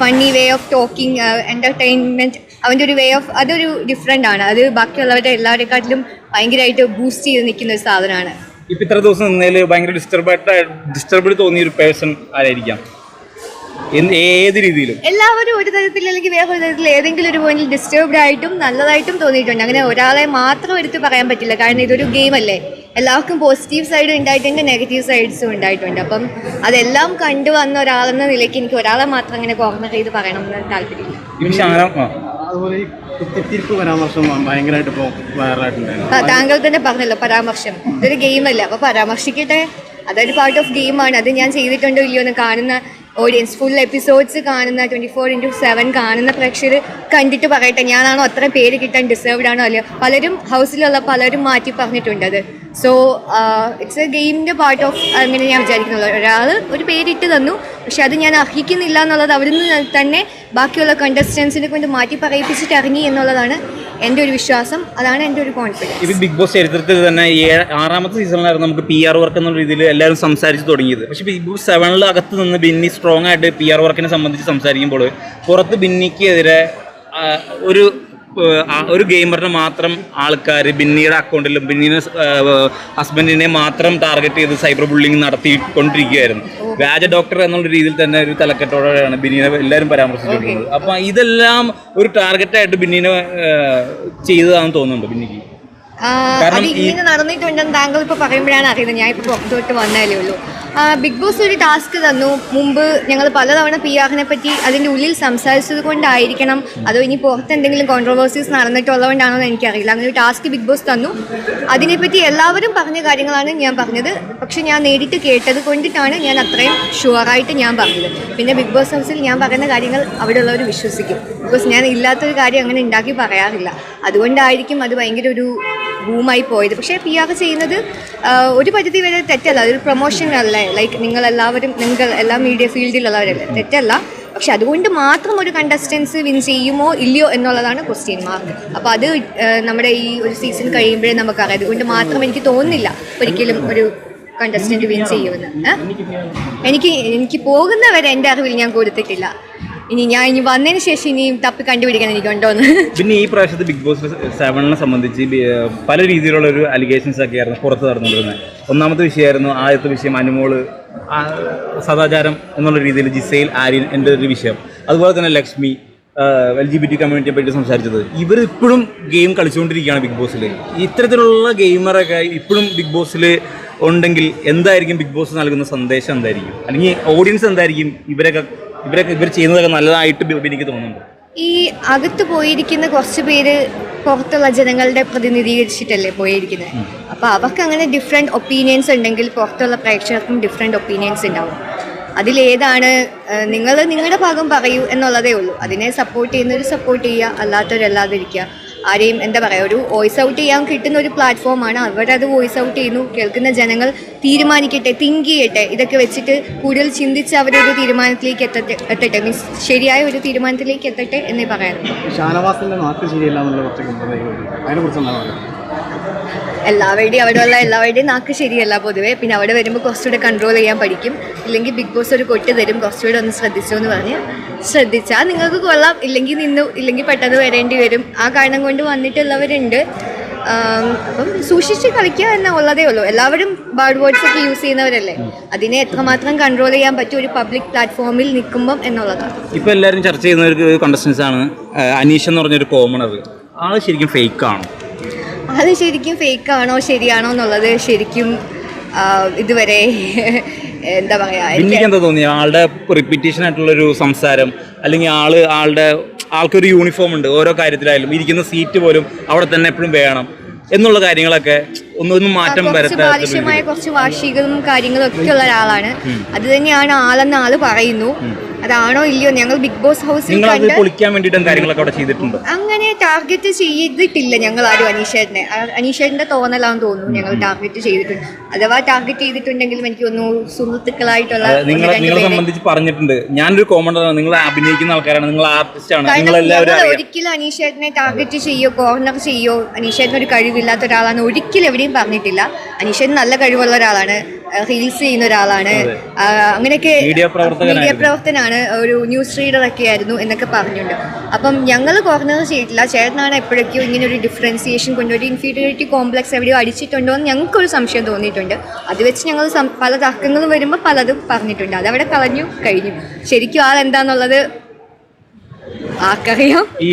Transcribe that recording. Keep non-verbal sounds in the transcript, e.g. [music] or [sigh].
Funny way of talking entertainment അവന്റെ ഒരു way of അതൊരു ഡിഫറെന്റ് ആണ്. അത് ബാക്കിയുള്ളവരുടെ എല്ലാവരെക്കാട്ടിലും ഭയങ്കരമായിട്ട് ബൂസ്റ്റ് ചെയ്ത് നിൽക്കുന്ന ഒരു സാധനമാണ്. ഇപ്പം ഇത്ര ദിവസം നിന്നതിൽ ഭയങ്കര ഡിസ്റ്റർബായിട്ട് ഡിസ്റ്റർബ്ഡ് തോന്നിയ ഒരു പേഴ്സൺ ആരായിരിക്കാം? ഏത് രീതിയിലും? എല്ലാവരും ഒരു തരത്തിൽ അല്ലെങ്കിൽ വേറെ ഒരു തരത്തിൽ ഏതെങ്കിലും ഒരു പോയിന്റിൽ ഡിസ്റ്റർബ്ഡ് ആയിട്ടും നല്ലതായിട്ടും തോന്നിയിട്ടുണ്ട്. അങ്ങനെ ഒരാളെ മാത്രം എടുത്ത് പറയാൻ പറ്റില്ല. കാരണം ഇതൊരു ഗെയിം അല്ലേ? എല്ലാവർക്കും പോസിറ്റീവ് സൈഡും ഉണ്ടായിട്ടുണ്ട് നെഗറ്റീവ് സൈഡ്സും ഉണ്ടായിട്ടുണ്ട്. അപ്പം അതെല്ലാം കണ്ടു വന്ന ഒരാളെന്ന നിലയ്ക്ക് എനിക്ക് ഒരാളെ മാത്രം അങ്ങനെ കോർണർ ചെയ്ത് പറയണം എന്ന് താല്പര്യമില്ല. അതുപോലെ ഈ കുത്തിത്തിരിപ്പ് പരാമർശം ഭയങ്കരമായിട്ട് ഇപ്പോൾ വൈറലായിട്ടുണ്ടായിരുന്നു ആ, താങ്കൾ തന്നെ പറഞ്ഞല്ലോ പരാമർശം. ഇതൊരു ഗെയിമല്ല അപ്പൊ പരാമർശിക്കട്ടെ. അതൊരു പാർട്ട് ഓഫ് ഗെയിമാണ് അത് ഞാൻ ചെയ്തിട്ടുണ്ടോ ഇല്ലയോ എന്ന് കാണുന്ന ഓഡിയൻസ് ഫുൾ എപ്പിസോഡ്സ് കാണുന്ന ട്വന്റി ഫോർ ഇന്റു സെവൻ കാണുന്ന പ്രേക്ഷകർ കണ്ടിട്ട് പറയട്ടെ ഞാനാണോ അത്ര പേര് കിട്ടാൻ ഡിസേർവ്ഡ് ആണോ അല്ലയോ? പലരും ഹൗസിലുള്ള പലരും മാറ്റി പറഞ്ഞിട്ടുണ്ട് അത് സോ ഇറ്റ്സ് എ ഗെയിമിന്റെ പാർട്ട് ഓഫ് അങ്ങനെ ഞാൻ വിചാരിക്കുന്നുള്ളൂ. ഒരാൾ ഒരു പേരിട്ട് തന്നു പക്ഷെ അത് ഞാൻ അർഹിക്കുന്നില്ല എന്നുള്ളത് അവിടുന്ന് തന്നെ ബാക്കിയുള്ള കണ്ടസ്റ്റൻസിനെ കൊണ്ട് മാറ്റി പറയിപ്പിച്ചിട്ട് ഇറങ്ങി എന്നുള്ളതാണ് എന്റെ ഒരു വിശ്വാസം അതാണ് എന്റെ ഒരു കോൺഫിഡൻസ് ഇത് ബിഗ് ബോസ് ചരിത്രത്തിൽ തന്നെ ആറാമത്തെ സീസണിലായിരുന്നു നമുക്ക് പി ആർ വർക്ക് എന്നുള്ള രീതിയിൽ എല്ലാവരും സംസാരിച്ച് തുടങ്ങിയത്. പക്ഷേ ബിഗ് ബോസ് സെവനിൽ അകത്ത് നിന്ന് ബിന്നി സ്ട്രോങ് ആയിട്ട് പി ആർ വർക്കിനെ സംബന്ധിച്ച് സംസാരിക്കുമ്പോൾ പുറത്ത് ബിന്നിക്കെതിരെ ഒരു ഒരു ഗെയിമറിനെ മാത്രം ആൾക്കാർ ബിന്നിയുടെ അക്കൗണ്ടിലും ബിന്നിനെ ഹസ്ബൻഡിനെ മാത്രം ടാർഗറ്റ് ചെയ്ത് സൈബർ ബുള്ളിങ് നടത്തിക്കൊണ്ടിരിക്കുകയായിരുന്നു. വ്യാജ ഡോക്ടർ എന്നുള്ള രീതിയിൽ തന്നെ ഒരു തലക്കെട്ടോടെയാണ് ബിന്നിനെ എല്ലാവരും പരാമർശിച്ചിട്ടുള്ളത്. അപ്പം ഇതെല്ലാം ഒരു ടാർഗറ്റായിട്ട് ബിന്നിനെ ചെയ്തതാണെന്ന് തോന്നുന്നുണ്ട് ബിന്നിക്ക്? അത് ഇങ്ങനെ നടന്നിട്ടുണ്ടെന്ന് താങ്കൾ ഇപ്പൊ പറയുമ്പോഴാണ് അറിയുന്നത്. ഞാൻ ഇപ്പൊ പുറത്തോട്ട് വന്നാലേ ഉള്ളൂ. ബിഗ് ബോസ് ഒരു ടാസ്ക് തന്നു. മുമ്പ് ഞങ്ങൾ പലതവണ പി ആറിനെ പറ്റി അതിന്റെ ഉള്ളിൽ സംസാരിച്ചത് കൊണ്ടായിരിക്കണം. അതോ ഇനി പുറത്ത് എന്തെങ്കിലും കോൺട്രവേഴ്സീസ് നടന്നിട്ടുള്ളതുകൊണ്ടാണോ എന്ന് എനിക്കറിയില്ല. അങ്ങനെ ഒരു ടാസ്ക് ബിഗ് ബോസ് തന്നു. അതിനെപ്പറ്റി എല്ലാവരും പറഞ്ഞ കാര്യങ്ങളാണ് ഞാൻ പറഞ്ഞത്. പക്ഷെ ഞാൻ നേരിട്ട് കേട്ടത് കൊണ്ടിട്ടാണ് ഞാൻ അത്രയും ഷുവറായിട്ട് ഞാൻ പറഞ്ഞത്. പിന്നെ ബിഗ് ബോസ് ഹൗസിൽ ഞാൻ പറയുന്ന കാര്യങ്ങൾ അവിടെയുള്ളവർ വിശ്വസിക്കും. ബിക്കോസ് ഞാൻ ഇല്ലാത്തൊരു കാര്യം അങ്ങനെ ഉണ്ടാക്കി പറയാറില്ല. അതുകൊണ്ടായിരിക്കും അത് ഭയങ്കര ഒരു ബൂമായി പോയത്. പക്ഷേ പി ആർ ചെയ്യുന്നത് ഒരു പരിധി വരെ തെറ്റല്ല. അതൊരു പ്രൊമോഷൻ അല്ലേ. ലൈക്ക് നിങ്ങൾ എല്ലാവരും നിങ്ങൾ എല്ലാ മീഡിയ ഫീൽഡിലുള്ളവരല്ലേ തെറ്റല്ല. പക്ഷെ അതുകൊണ്ട് മാത്രം ഒരു കണ്ടസ്റ്റൻസ് വിൻ ചെയ്യുമോ ഇല്ലയോ എന്നുള്ളതാണ് ക്വസ്റ്റ്യൻ മാർക്ക് അപ്പോൾ അത് നമ്മുടെ ഈ ഒരു സീസൺ കഴിയുമ്പോഴേ നമുക്കറിയാം. അതുകൊണ്ട് മാത്രം എനിക്ക് തോന്നുന്നില്ല ഒരിക്കലും ഒരു കണ്ടസ്റ്റന്റ് വിൻ ചെയ്യുമെന്ന്? എനിക്ക് എനിക്ക് പോകുന്നവരെ എന്റെ അറിവിൽ ഞാൻ കൊടുത്തിട്ടില്ല. ഇനി ഞാൻ ഇനി വന്നതിന് ശേഷം ഇനിയും തപ്പി കണ്ടുപിടിക്കാൻ എനിക്കുണ്ടോന്ന്. പിന്നെ ഈ പ്രാവശ്യത്തെ ബിഗ് ബോസ് സെവനിനെ സംബന്ധിച്ച് പല രീതിയിലുള്ള ഒരു അലിഗേഷൻസ് ഒക്കെ ആയിരുന്നു പുറത്ത് നടന്നുകൊണ്ടിരുന്നത്. ഒന്നാമത്തെ വിഷയമായിരുന്നു ആദ്യത്തെ വിഷയം അനുമോൾ സദാചാരം എന്നുള്ള രീതിയിൽ ജിസൈൽ ആര്യൻ എന്റെ ഒരു വിഷയം. അതുപോലെ തന്നെ Lakshmi L G B T കമ്മ്യൂണിറ്റിയെ പറ്റി സംസാരിച്ചത്. ഇവർ ഇപ്പോഴും ഗെയിം കളിച്ചുകൊണ്ടിരിക്കുകയാണ് ബിഗ് ബോസിൽ ഇത്തരത്തിലുള്ള ഗെയിമറൊക്കെ ഇപ്പോഴും ബിഗ് ബോസിൽ ഉണ്ടെങ്കിൽ എന്തായിരിക്കും ബിഗ് ബോസ് നൽകുന്ന സന്ദേശം എന്തായിരിക്കും? അല്ലെങ്കിൽ ഓഡിയൻസ് എന്തായിരിക്കും ഇവരൊക്കെ ഇവരൊക്കെ ഇവർ ചെയ്യുന്നതൊക്കെ നല്ലതായിട്ട് എനിക്ക് തോന്നുന്നുണ്ട്. ഈ അകത്ത് പോയിരിക്കുന്ന കുറച്ച് പേര് പുറത്തുള്ള ജനങ്ങളുടെ പ്രതിനിധീകരിച്ചിട്ടല്ലേ പോയിരിക്കുന്നത്? അപ്പോൾ അവർക്ക് അങ്ങനെ ഡിഫറെന്റ് ഒപ്പീനിയൻസ് ഉണ്ടെങ്കിൽ പുറത്തുള്ള പ്രേക്ഷകർക്കും ഡിഫറെന്റ് ഒപ്പീനിയൻസ് ഉണ്ടാവും. അതിലേതാണ് നിങ്ങൾ നിങ്ങളുടെ ഭാഗം പറയൂ എന്നുള്ളതേ ഉള്ളൂ. അതിനെ സപ്പോർട്ട് ചെയ്യുന്നവർ സപ്പോർട്ട് ചെയ്യുക അല്ലാത്തവരല്ലാതിരിക്കുക ആരെയും എന്താ പറയുക ഒരു വോയിസ് ഔട്ട് ചെയ്യാൻ കിട്ടുന്ന ഒരു പ്ലാറ്റ്ഫോമാണ് അവരത് വോയിസ് ഔട്ട് ചെയ്യുന്നു. കേൾക്കുന്ന ജനങ്ങൾ തീരുമാനിക്കട്ടെ തിങ്ക് ചെയ്യട്ടെ. ഇതൊക്കെ വെച്ചിട്ട് കൂടുതൽ ചിന്തിച്ച് അവരൊരു തീരുമാനത്തിലേക്ക് എത്തട്ടെ എത്തട്ടെ. മീൻസ് ശരിയായ ഒരു തീരുമാനത്തിലേക്ക് എത്തട്ടെ എന്നേ പറയാനുള്ളൂ. കുറച്ച് എല്ലാവരുടെയും അവിടെയുള്ള എല്ലാവരുടെയും നാക്ക് ശരിയല്ല പൊതുവേ. പിന്നെ അവിടെ വരുമ്പോൾ കുറച്ചുകൂടെ കൺട്രോൾ ചെയ്യാൻ പഠിക്കും. ഇല്ലെങ്കിൽ ബിഗ് ബോസ് ഒരു കൊട്ട് തരും. കുറച്ചുകൂടെ ഒന്ന് ശ്രദ്ധിച്ചു എന്ന് പറഞ്ഞ് ശ്രദ്ധിച്ചാൽ നിങ്ങൾക്ക് കൊള്ളാം. ഇല്ലെങ്കിൽ നിന്നു ഇല്ലെങ്കിൽ പെട്ടെന്ന് വരേണ്ടി വരും. ആ കാരണം കൊണ്ട് വന്നിട്ടുള്ളവരുണ്ട്. അപ്പം സൂക്ഷിച്ച് കളിക്കുക എന്ന ഉള്ളതേ ഉള്ളൂ. എല്ലാവരും ബാഡ് വേർഡ്സ് ഒക്കെ യൂസ് ചെയ്യുന്നവരല്ലേ. അതിനെ എത്രമാത്രം കൺട്രോൾ ചെയ്യാൻ പറ്റും ഒരു പബ്ലിക് പ്ലാറ്റ്ഫോമിൽ നിൽക്കുമ്പം എന്നുള്ളതാണ് ഇപ്പൊ എല്ലാവരും ചർച്ച ചെയ്യുന്ന ഒരു കണ്ടസ്റ്റൻസ് ആണ് അനീഷ് എന്ന് പറഞ്ഞൊരു കോമണർ ആൾ ശരിക്കും ഫേക്ക് ആണ്? അത് ശരിക്കും ഫേക്ക് ആണോ ശരിയാണോ എന്നുള്ളത് ശരിക്കും ഇതുവരെ [laughs] എന്താ പറയാ എനിക്ക് എനിക്ക് എന്താ തോന്നി ആളുടെ റിപ്പീറ്റേഷൻ ആയിട്ടുള്ള ഒരു സംസാരം അല്ലെങ്കിൽ ആൾ ആളുടെ ആൾക്കൊരു യൂണിഫോം ഉണ്ട് ഓരോ കാര്യത്തിലായാലും ഇരിക്കുന്ന സീറ്റ് പോലും അവിടെ തന്നെ എപ്പോഴും വേണം എന്നുള്ള കാര്യങ്ങളൊക്കെ ഒന്നൊന്നും മാറ്റം ബാലിഷ്യമായ കുറച്ച് വാശികളും കാര്യങ്ങളും ഒക്കെ ഉള്ള ഒരാളാണ്. അത് തന്നെയാണ് ആളെന്ന് ആൾ പറയുന്നു. അതാണോ ഇല്ലയോ ഞങ്ങൾ ബിഗ് ബോസ് ഹൗസിൽ കണ്ട് പൊളിക്കാൻ വേണ്ടിയിട്ടും കാര്യങ്ങളൊക്കെ അവിടെ ചെയ്തിട്ടുണ്ട്. അങ്ങനെ ടാർഗറ്റ് ചെയ്തിട്ടില്ല ഞങ്ങൾ ആരും അനീഷേട്ടനെ. അനീഷേട്ടന്റെ തോന്നലാന്ന് തോന്നുന്നു ഞങ്ങൾ ടാർഗറ്റ് ചെയ്തിട്ടുണ്ട്. അഥവാ ടാർഗറ്റ് ചെയ്തിട്ടുണ്ടെങ്കിലും എനിക്ക് തോന്നുന്നു സുഹൃത്തുക്കളായിട്ടുള്ള നിങ്ങളെ നിങ്ങളെ സംബന്ധിച്ച് പറഞ്ഞിട്ടുണ്ട്. ഞാനൊരു കോമണറാണ് നിങ്ങൾ അഭിനയിക്കുന്ന ആൾക്കാരാണ്. നിങ്ങൾ ആർട്ടിസ്റ്റ് ആണ്. നിങ്ങൾ എല്ലാവരും ഒരിക്കലും അനീഷേട്ടനെ ടാർഗറ്റ് ചെയ്യോ കോർണർ ചെയ്യോ അനീഷേട്ടന് ഒരു കഴിവില്ലാത്ത ഒരാളാണ് ഒരിക്കലും എവിടെയും പറഞ്ഞിട്ടില്ല. അനീഷേട്ടൻ നല്ല കഴിവുള്ള ഒരാളാണ്. റീൽസ് ചെയ്യുന്ന ഒരാളാണ്. അങ്ങനെയൊക്കെ മീഡിയ പ്രവർത്തനാണ് ഒരു ന്യൂസ് റീഡർ ഒക്കെ ആയിരുന്നു എന്നൊക്കെ പറഞ്ഞിട്ടുണ്ട് അപ്പം ഞങ്ങൾ കുറഞ്ഞത് ചെയ്തിട്ടില്ല. ചേട്ടനാണ് എപ്പോഴൊക്കെയോ ഇങ്ങനെ ഒരു ഡിഫറൻസിയേഷൻ കൊണ്ടൊരു ഇൻഫീരിയോറിറ്റി കോംപ്ലക്സ് എവിടെയോ അടിച്ചിട്ടുണ്ടോ എന്ന് ഞങ്ങൾക്കൊരു സംശയം തോന്നിയിട്ടുണ്ട്. അത് വെച്ച് ഞങ്ങൾ പല തർക്കങ്ങളും വരുമ്പോൾ പലതും പറഞ്ഞിട്ടുണ്ട്. അതവിടെ കളഞ്ഞു കഴിഞ്ഞു. ശരിക്കും ആൾ എന്താണെന്നുള്ളത് ആർക്കറിയാം. ഈ